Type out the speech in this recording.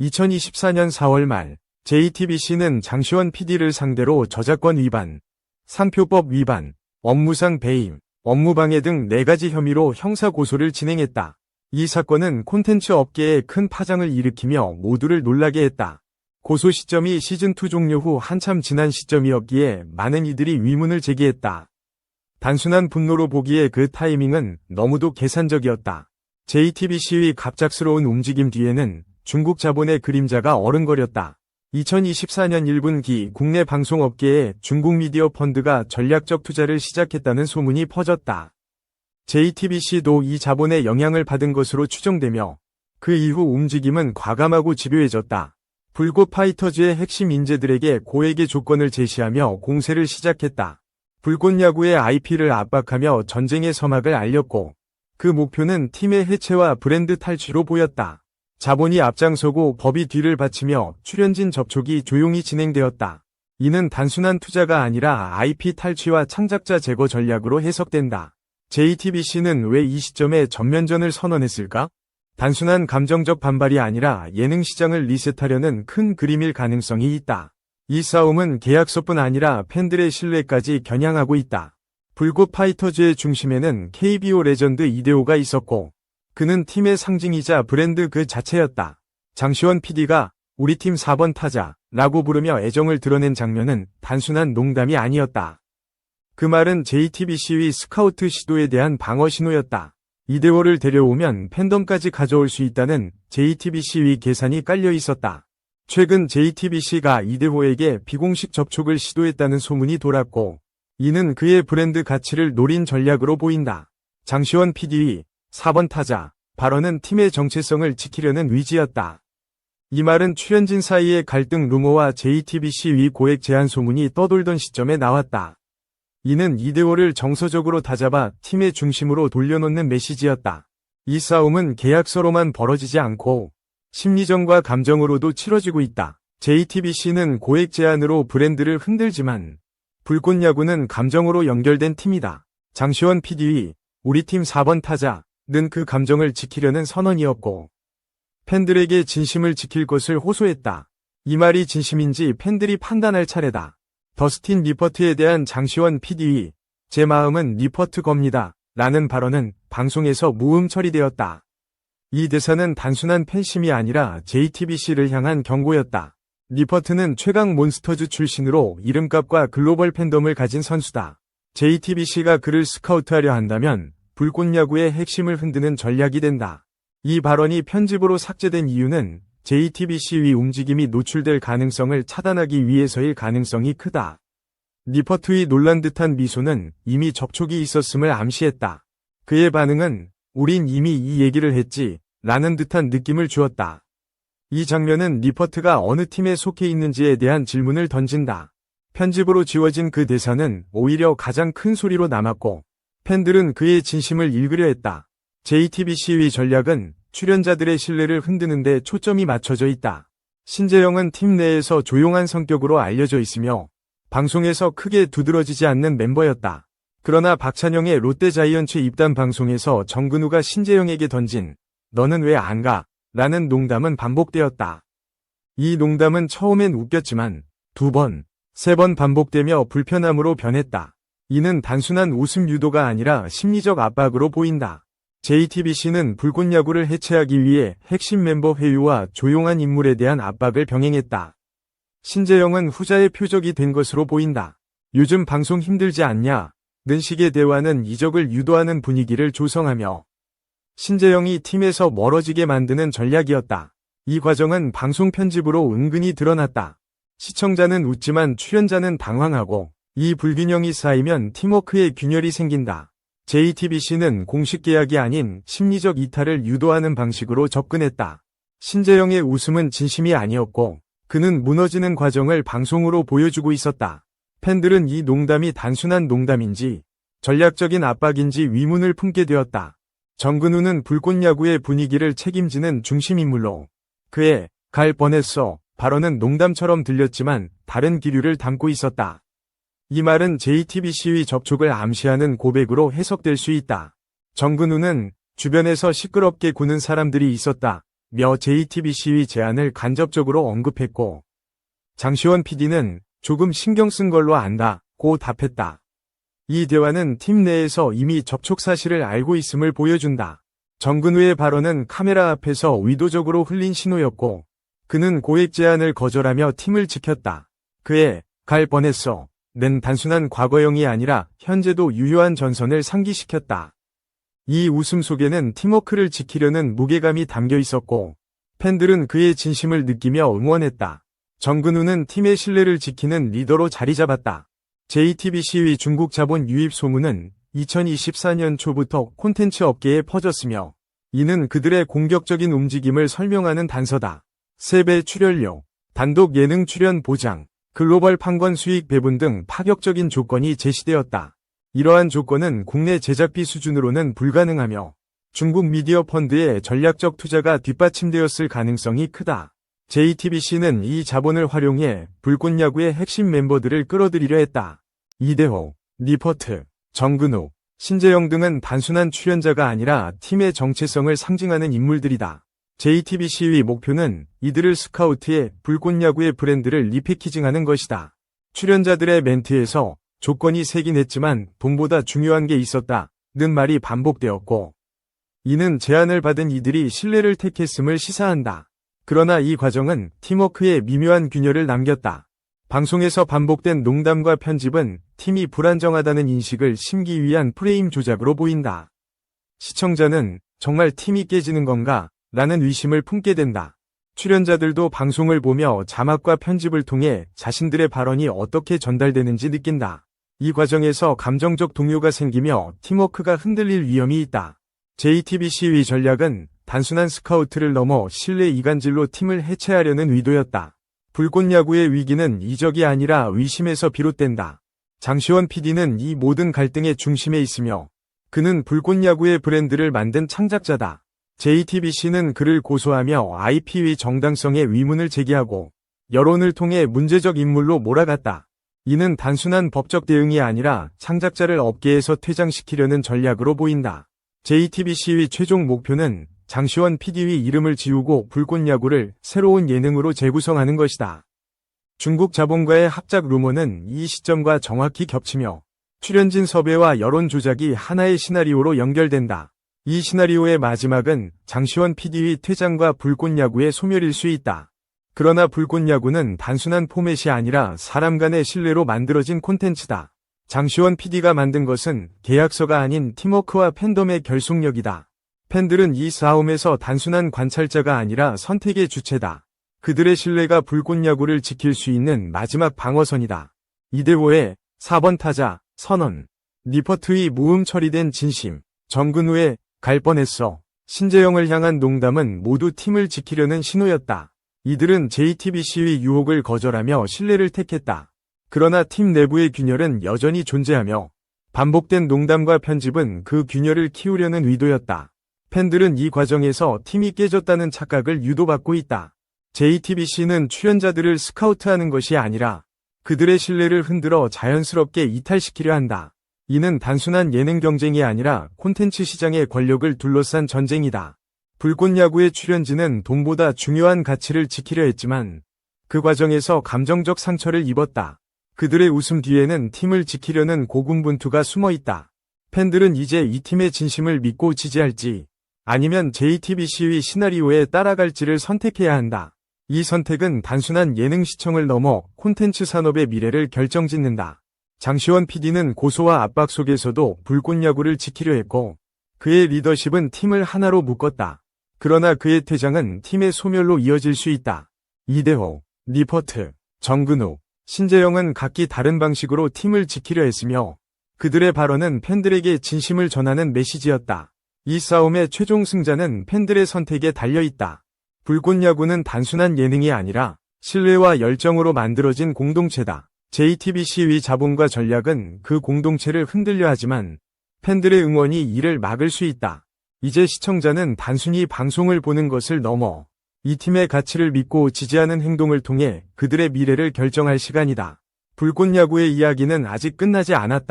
2024년 4월 말 JTBC는 장시원 PD를 상대로 저작권 위반, 상표법 위반, 업무상 배임, 업무방해 등 4가지 혐의로 형사 고소를 진행했다. 이 사건은 콘텐츠 업계에 큰 파장을 일으키며 모두를 놀라게 했다. 고소 시점이 시즌2 종료 후 한참 지난 시점이었기에 많은 이들이 위문을 제기했다. 단순한 분노로 보기에 그 타이밍은 너무도 계산적이었다. JTBC의 갑작스러운 움직임 뒤에는 중국 자본의 그림자가 어른거렸다. 2024년 1분기 국내 방송업계에 중국 미디어 펀드가 전략적 투자를 시작했다는 소문이 퍼졌다. JTBC도 이 자본의 영향을 받은 것으로 추정되며 그 이후 움직임은 과감하고 집요해졌다. 불꽃 파이터즈의 핵심 인재들에게 고액의 조건을 제시하며 공세를 시작했다. 불꽃 야구의 IP를 압박하며 전쟁의 서막을 알렸고 그 목표는 팀의 해체와 브랜드 탈취로 보였다. 자본이 앞장서고 법이 뒤를 바치며 출연진 접촉이 조용히 진행되었다. 이는 단순한 투자가 아니라 IP 탈취와 창작자 제거 전략으로 해석된다. JTBC는 왜 이 시점에 전면전을 선언했을까? 단순한 감정적 반발이 아니라 예능 시장을 리셋하려는 큰 그림일 가능성이 있다. 이 싸움은 계약서뿐 아니라 팬들의 신뢰까지 겨냥하고 있다. 불꽃 파이터즈의 중심에는 KBO 레전드 이대호가 있었고 그는 팀의 상징이자 브랜드 그 자체였다. 장시원 PD가 우리 팀 4번 타자라고 부르며 애정을 드러낸 장면은 단순한 농담이 아니었다. 그 말은 JTBC의 스카우트 시도에 대한 방어 신호였다. 이대호를 데려오면 팬덤까지 가져올 수 있다는 JTBC의 계산이 깔려 있었다. 최근 JTBC가 이대호에게 비공식 접촉을 시도했다는 소문이 돌았고, 이는 그의 브랜드 가치를 노린 전략으로 보인다. 장시원 PD의 4번 타자 발언은 팀의 정체성을 지키려는 의지였다. 이 말은 출연진 사이의 갈등 루머와 JTBC 위 고액 제한 소문이 떠돌던 시점에 나왔다. 이는 이대호를 정서적으로 다잡아 팀의 중심으로 돌려놓는 메시지였다. 이 싸움은 계약서로만 벌어지지 않고 심리전과 감정으로도 치러지고 있다. JTBC는 고액 제안으로 브랜드를 흔들지만 불꽃 야구는 감정으로 연결된 팀이다. 장시원 PD의 우리 팀 4번 타자는 그 감정을 지키려는 선언이었고 팬들에게 진심을 지킬 것을 호소했다. 이 말이 진심인지 팬들이 판단할 차례다. 더스틴 리퍼트에 대한 장시원 PD의 제 마음은 리퍼트 겁니다. 라는 발언은 방송에서 무음 처리되었다. 이 대사는 단순한 팬심이 아니라 JTBC를 향한 경고였다. 리퍼트는 최강 몬스터즈 출신으로 이름값과 글로벌 팬덤을 가진 선수다. JTBC가 그를 스카우트하려 한다면 불꽃 야구의 핵심을 흔드는 전략이 된다. 이 발언이 편집으로 삭제된 이유는 JTBC의 움직임이 노출될 가능성을 차단하기 위해서일 가능성이 크다. 리퍼트의 놀란 듯한 미소는 이미 접촉이 있었음을 암시했다. 그의 반응은 우린 이미 이 얘기를 했지 라는 듯한 느낌을 주었다. 이 장면은 리퍼트가 어느 팀에 속해 있는지에 대한 질문을 던진다. 편집으로 지워진 그 대사는 오히려 가장 큰 소리로 남았고 팬들은 그의 진심을 읽으려 했다. JTBC의 전략은 출연자들의 신뢰를 흔드는 데 초점이 맞춰져 있다. 신재영은 팀 내에서 조용한 성격으로 알려져 있으며 방송에서 크게 두드러지지 않는 멤버였다. 그러나 박찬영의 롯데자이언츠 입단 방송에서 정근우가 신재영에게 던진 너는 왜 안 가? 라는 농담은 반복되었다. 이 농담은 처음엔 웃겼지만 두 번, 세 번 반복되며 불편함으로 변했다. 이는 단순한 웃음 유도가 아니라 심리적 압박으로 보인다. JTBC는 불꽃 야구를 해체하기 위해 핵심 멤버 회유와 조용한 인물에 대한 압박을 병행했다. 신재영은 후자의 표적이 된 것으로 보인다. 요즘 방송 힘들지 않냐? 는 식의 대화는 이적을 유도하는 분위기를 조성하며 신재영이 팀에서 멀어지게 만드는 전략이었다. 이 과정은 방송 편집으로 은근히 드러났다. 시청자는 웃지만 출연자는 당황하고 이 불균형이 쌓이면 팀워크에 균열이 생긴다. JTBC는 공식 계약이 아닌 심리적 이탈을 유도하는 방식으로 접근했다. 신재영의 웃음은 진심이 아니었고 그는 무너지는 과정을 방송으로 보여주고 있었다. 팬들은 이 농담이 단순한 농담인지 전략적인 압박인지 위문을 품게 되었다. 정근우는 불꽃 야구의 분위기를 책임지는 중심인물로 그의 갈 뻔했어 발언은 농담처럼 들렸지만 다른 기류를 담고 있었다. 이 말은 JTBC의 접촉을 암시하는 고백으로 해석될 수 있다. 정근우는 주변에서 시끄럽게 구는 사람들이 있었다. 며 JTBC의 제안을 간접적으로 언급했고 장시원 PD는 조금 신경 쓴 걸로 안다 고 답했다. 이 대화는 팀 내에서 이미 접촉 사실을 알고 있음을 보여준다. 정근우의 발언은 카메라 앞에서 의도적으로 흘린 신호였고 그는 고액 제안을 거절하며 팀을 지켰다. 그의 갈 뻔했어. 는 단순한 과거형이 아니라 현재도 유효한 전선을 상기시켰다. 이 웃음 속에는 팀워크를 지키려는 무게감이 담겨 있었고 팬들은 그의 진심을 느끼며 응원했다. 정근우는 팀의 신뢰를 지키는 리더로 자리 잡았다. JTBC의 중국 자본 유입 소문은 2024년 초부터 콘텐츠 업계에 퍼졌으며 이는 그들의 공격적인 움직임을 설명하는 단서다. 세배 출연료, 단독 예능 출연 보장, 글로벌 판권 수익 배분 등 파격적인 조건이 제시되었다. 이러한 조건은 국내 제작비 수준으로는 불가능하며 중국 미디어 펀드의 전략적 투자가 뒷받침되었을 가능성이 크다. JTBC는 이 자본을 활용해 불꽃 야구의 핵심 멤버들을 끌어들이려 했다. 이대호, 리퍼트, 정근우, 신재영 등은 단순한 출연자가 아니라 팀의 정체성을 상징하는 인물들이다. JTBC의 목표는 이들을 스카우트해 불꽃야구의 브랜드를 리패키징하는 것이다. 출연자들의 멘트에서 조건이 세긴 했지만 돈보다 중요한 게 있었다. 는 말이 반복되었고 이는 제안을 받은 이들이 신뢰를 택했음을 시사한다. 그러나 이 과정은 팀워크의 미묘한 균열을 남겼다. 방송에서 반복된 농담과 편집은 팀이 불안정하다는 인식을 심기 위한 프레임 조작으로 보인다. 시청자는 정말 팀이 깨지는 건가? 라는 의심을 품게 된다. 출연자들도 방송을 보며 자막과 편집을 통해 자신들의 발언이 어떻게 전달되는지 느낀다. 이 과정에서 감정적 동요가 생기며 팀워크가 흔들릴 위험이 있다. JTBC의 전략은 단순한 스카우트를 넘어 신뢰 이간질로 팀을 해체하려는 의도였다. 불꽃 야구의 위기는 이적이 아니라 의심에서 비롯된다. 장시원 PD는 이 모든 갈등의 중심에 있으며 그는 불꽃 야구의 브랜드를 만든 창작자다. JTBC는 그를 고소하며 IP의 정당성에 의문을 제기하고 여론을 통해 문제적 인물로 몰아갔다. 이는 단순한 법적 대응이 아니라 창작자를 업계에서 퇴장시키려는 전략으로 보인다. JTBC의 최종 목표는 장시원 PD의 이름을 지우고 불꽃 야구를 새로운 예능으로 재구성하는 것이다. 중국 자본가의 합작 루머는 이 시점과 정확히 겹치며 출연진 섭외와 여론 조작이 하나의 시나리오로 연결된다. 이 시나리오의 마지막은 장시원 PD의 퇴장과 불꽃 야구의 소멸일 수 있다. 그러나 불꽃 야구는 단순한 포맷이 아니라 사람 간의 신뢰로 만들어진 콘텐츠다. 장시원 PD가 만든 것은 계약서가 아닌 팀워크와 팬덤의 결속력이다. 팬들은 이 싸움에서 단순한 관찰자가 아니라 선택의 주체다. 그들의 신뢰가 불꽃 야구를 지킬 수 있는 마지막 방어선이다. 이대호의 4번 타자, 선언, 리퍼트의 무음 처리된 진심, 정근우의 갈 뻔했어. 신재영을 향한 농담은 모두 팀을 지키려는 신호였다. 이들은 JTBC의 유혹을 거절하며 신뢰를 택했다. 그러나 팀 내부의 균열은 여전히 존재하며 반복된 농담과 편집은 그 균열을 키우려는 의도였다. 팬들은 이 과정에서 팀이 깨졌다는 착각을 유도받고 있다. JTBC는 출연자들을 스카우트하는 것이 아니라 그들의 신뢰를 흔들어 자연스럽게 이탈시키려 한다. 이는 단순한 예능 경쟁이 아니라 콘텐츠 시장의 권력을 둘러싼 전쟁이다. 불꽃 야구의 출연진은 돈보다 중요한 가치를 지키려 했지만 그 과정에서 감정적 상처를 입었다. 그들의 웃음 뒤에는 팀을 지키려는 고군분투가 숨어 있다. 팬들은 이제 이 팀의 진심을 믿고 지지할지 아니면 JTBC의 시나리오에 따라갈지를 선택해야 한다. 이 선택은 단순한 예능 시청을 넘어 콘텐츠 산업의 미래를 결정짓는다. 장시원 PD는 고소와 압박 속에서도 불꽃 야구를 지키려 했고 그의 리더십은 팀을 하나로 묶었다. 그러나 그의 퇴장은 팀의 소멸로 이어질 수 있다. 이대호, 리퍼트, 정근우, 신재영은 각기 다른 방식으로 팀을 지키려 했으며 그들의 발언은 팬들에게 진심을 전하는 메시지였다. 이 싸움의 최종 승자는 팬들의 선택에 달려있다. 불꽃 야구는 단순한 예능이 아니라 신뢰와 열정으로 만들어진 공동체다. JTBC의 자본과 전략은 그 공동체를 흔들려 하지만 팬들의 응원이 이를 막을 수 있다. 이제 시청자는 단순히 방송을 보는 것을 넘어 이 팀의 가치를 믿고 지지하는 행동을 통해 그들의 미래를 결정할 시간이다. 불꽃야구의 이야기는 아직 끝나지 않았다.